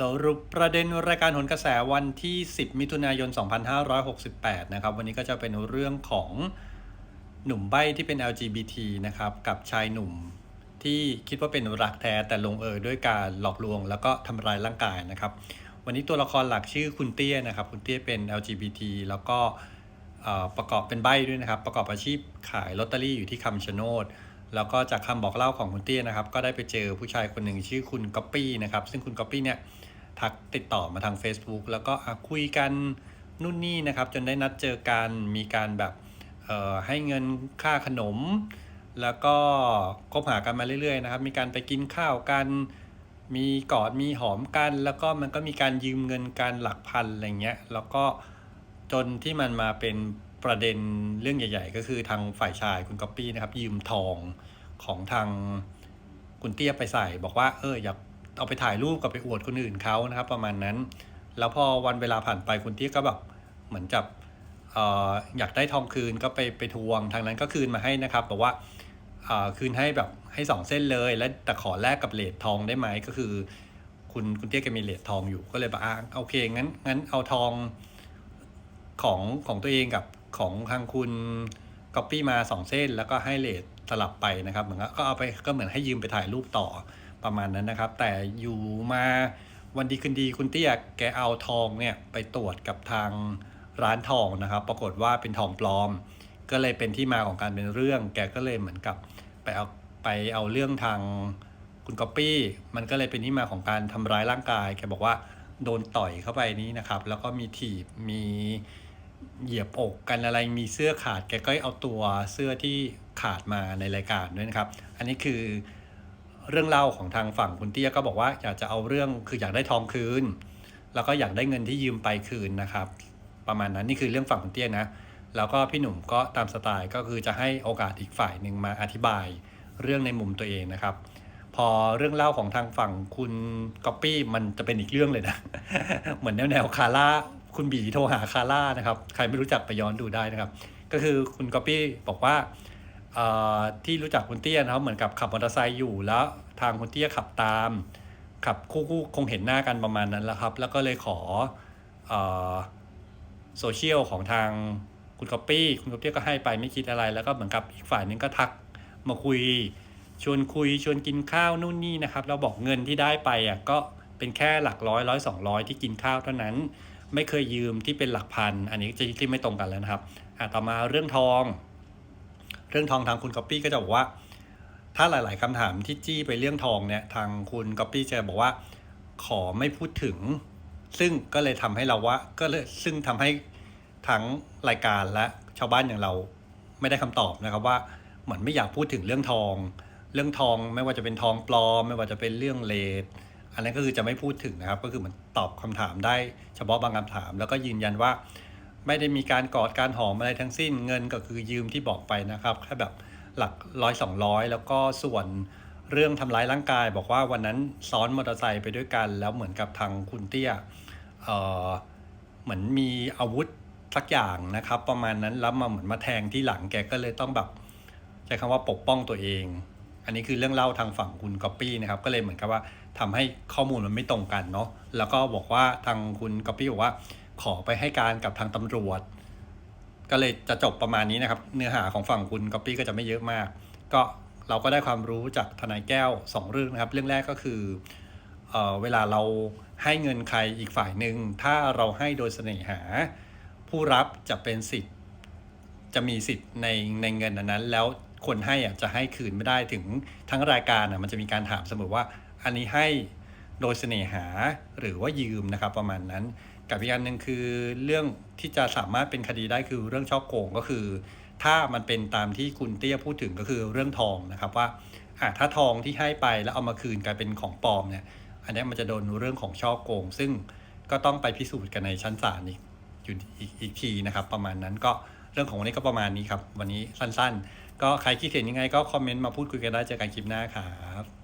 สรุปประเด็นรายการหนกระแสวันที่ 10 มิถุนายน 2568 นะครับ วันนี้ก็จะเป็นเรื่องของหนุ่มใบ้ที่เป็น LGBT นะครับ กับชายหนุ่มที่คิดว่าเป็นรักแท้แต่ลงเอยด้วยการหลอกลวง แล้วก็ทำร้ายร่างกายนะครับ วันนี้ตัวละครหลักชื่อคุณเตี้ยนะครับ คุณเตี้ยเป็น LGBT แล้วก็ประกอบเป็นใบ้ด้วยนะครับ ประกอบอาชีพขายลอตเตอรี่อยู่ที่คำชะโนดแล้วก็จากคำบอกเล่าของคุณเตี้ยนะครับ ก็ได้ไปเจอผู้ชายคนหนึ่งชื่อคุณก๊อปปี้นะครับ ซึ่งคุณก๊อปปี้เนี่ย ทักติดต่อมาทาง Facebook แล้วก็คุยกันนู่นนี่นะครับ จนได้นัดเจอกันมีการแบบให้เงินค่าขนม แล้วก็คบหากันมาเรื่อยๆนะครับ มีการไปกินข้าวกัน มีกอดมีหอมกัน แล้วก็มันก็มีการยืมเงินกันหลักพันอะไรเงี้ยแล้วก็จนที่มันมาเป็นประเด็นเรื่องใหญ่ ๆ ก็คือทางฝ่ายชายคุณก๊อปปี้นะครับ ยืมทองของทางคุณเตี้ยไปใส่ บอกว่าเอออย่า เอาไปถ่ายรูปกับไปอวดคนอื่นเขานะครับ ประมาณนั้น แล้วพอวันเวลาผ่านไปคุณเตี้ยก็แบบเหมือนจับออยากได้ทองคืนก็ไปไปทวงทางนั้นก็คืนมาให้นะครับบอกว่าคืนให้แบบให้สองเส้นเลย แล้วแต่ขอแลกกับเลททองได้ไหมก็คือ คุณคุณเตี้ยแกมีเลททองอยู่ก็เลยบอกอะโอเคงั้นงั้นเอาทองของของตัวเองกับของทางคุณก๊อปปี้มาสองเส้น แล้วก็ให้เลทสลับไปนะครับเหมือนก็เอาไปก็เหมือนให้ยืมไปถ่ายรูปต่อ ประมาณนั้นนะครับ แต่อยู่มาวันดีคืนดีคุณเตี้ยแกเอาทองเนี่ยไปตรวจกับทางร้านทองนะครับ ปรากฏว่าเป็นทองปลอม ก็เลยเป็นที่มาของการเป็นเรื่อง แกก็เลยเหมือนกับไปเอาไปเอาเรื่องทางคุณก๊อปปี้มันก็เลยเป็นที่มาของการทำร้ายร่างกาย แกบอกว่าโดนต่อยเข้าไปนี้นะครับ แล้วก็มีถีบมีเหยียบอกกันอะไรมีเสื้อขาดแกก็เอาตัวเสื้อที่ขาดมาในรายการด้วยนะครับ อันนี้คือ เรื่องเล่าของทางฝั่งคุณเตี้ยก็บอกว่าอยากจะเอาเรื่องคืออยากได้ทองคืน แล้วก็อยากได้เงินที่ยืมไปคืนนะครับ ประมาณนั้นนี่คือเรื่องฝั่งคุณเตี้ยนะ แล้วก็พี่หนุ่มก็ตามสไตล์ก็คือจะให้โอกาสอีกฝ่ายหนึ่งมาอธิบายเรื่องในมุมตัวเองนะครับ พอเรื่องเล่าของทางฝั่งคุณก๊อปปี้มันจะเป็นอีกเรื่องเลยนะ เหมือนแนวแนวคาร่าคุณบีโทรหาคาร่านะครับ ใครไม่รู้จักไปย้อนดูได้นะครับ ก็คือคุณก๊อปปี้บอกว่า ที่รู้จักคุณเตี้ยนะครับเหมือนกับขับมอเตอร์ไซค์อยู่แล้วทางคุณเตี้ยขับตาม ขับคู่คู่คงเห็นหน้ากันประมาณนั้นแล้วครับ แล้วก็เลยขออโซเชียลของทางคุณก๊อปปี้คุณก๊อปปี้ก็ให้ไปไม่คิดอะไร แล้วก็เหมือนกับอีกฝ่ายนึงก็ทักมาคุย ชวนคุยชวนกินข้าวนู่นนี่นะครับแล้วบอกเงินที่ได้ไปอะก็เป็นแค่หลักร้อยร้อยสองร้อยที่กินข้าวเท่านั้น ไม่เคยยืมที่เป็นหลักพัน อันนี้จะที่ไม่ตรงกันแล้วนะครับอะต่อมาเรื่องทอง เรื่องทองทางคุณก๊อปปี้ก็จะบอกว่า ถ้าหลาย ๆคำถามที่จี้ไปเรื่องทองเนี่ยทางคุณก๊อปปี้จะบอกว่าขอไม่พูดถึง ซึ่งก็เลยทำให้เราว่าก็เลยซึ่งทำให้ทั้งรายการและชาวบ้านอย่างเราไม่ได้คำตอบนะครับว่าเหมือนไม่อยากพูดถึงเรื่องทอง เรื่องทองไม่ว่าจะเป็นทองปลอม ไม่ว่าจะเป็นเรื่องเลทอันนั้นก็คือจะไม่พูดถึงนะครับ ก็คือมันตอบคำถามได้เฉพาะบางคำถาม แล้วก็ยืนยันว่า ไม่ได้มีการกอดการหอมอะไรทั้งสิ้น เงินก็คือยืมที่บอกไปนะครับแค่แบบหลักร้อยสองร้อยแล้วก็ส่วนเรื่องทำร้ายร่างกาย บอกว่าวันนั้นซ้อนมอเตอร์ไซค์ไปด้วยกัน แล้วเหมือนกับทางคุณเตี้ยเอ่อเหมือนมีอาวุธสักอย่างนะครับ ประมาณนั้นแล้วมาเหมือนมาแทงที่หลังแกก็เลยต้องแบบใช้คำว่าปกป้องตัวเอง อันนี้คือเรื่องเล่าทางฝั่งคุณก๊อปปี้นะครับก็เลยเหมือนกับว่าทำให้ข้อมูลมันไม่ตรงกันเนาะแล้วก็บอกว่าทางคุณก๊อปปี้บอกว่า ขอไปให้การกับทางตำรวจ ก็เลยจะจบประมาณนี้นะครับ เนื้อหาของฝั่งคุณก๊อปปี้ก็จะไม่เยอะมาก ก็เราก็ได้ความรู้จากทนายแก้ว 2 เรื่องนะครับ เรื่องแรกก็คือเออเวลาเราให้เงินใครอีกฝ่ายหนึ่งถ้าเราให้โดยเสน่หา ผู้รับจะเป็นสิทธิ์จะมีสิทธิ์ในในเงินอันนั้น แล้วคนให้อะจะให้คืนไม่ได้ถึงทั้งรายการอะมันจะมีการถามเสมอว่า อันนี้ให้ โดยเสน่หาหรือว่ายืมนะครับประมาณนั้น กับอีกอันหนึ่งคือเรื่องที่จะสามารถเป็นคดีได้คือเรื่องช่อโกงก็คือ ถ้ามันเป็นตามที่คุณเตี้ยพูดถึงก็คือเรื่องทองนะครับว่าอะถ้าทองที่ให้ไปแล้วเอามาคืนกลายเป็นของปลอมเนี่ยอันนี้มันจะโดนเรื่องของช่อโกง ซึ่งก็ต้องไปพิสูจน์กันในชั้นศาลอีกอยู่อีกอีกทีนะครับ ประมาณนั้นก็เรื่องของวันนี้ก็ประมาณนี้ครับ วันนี้สั้นๆ ก็ใครคิดเห็นยังไงก็คอมเมนต์มาพูดคุยกันได้เจอกันคลิปหน้าครับ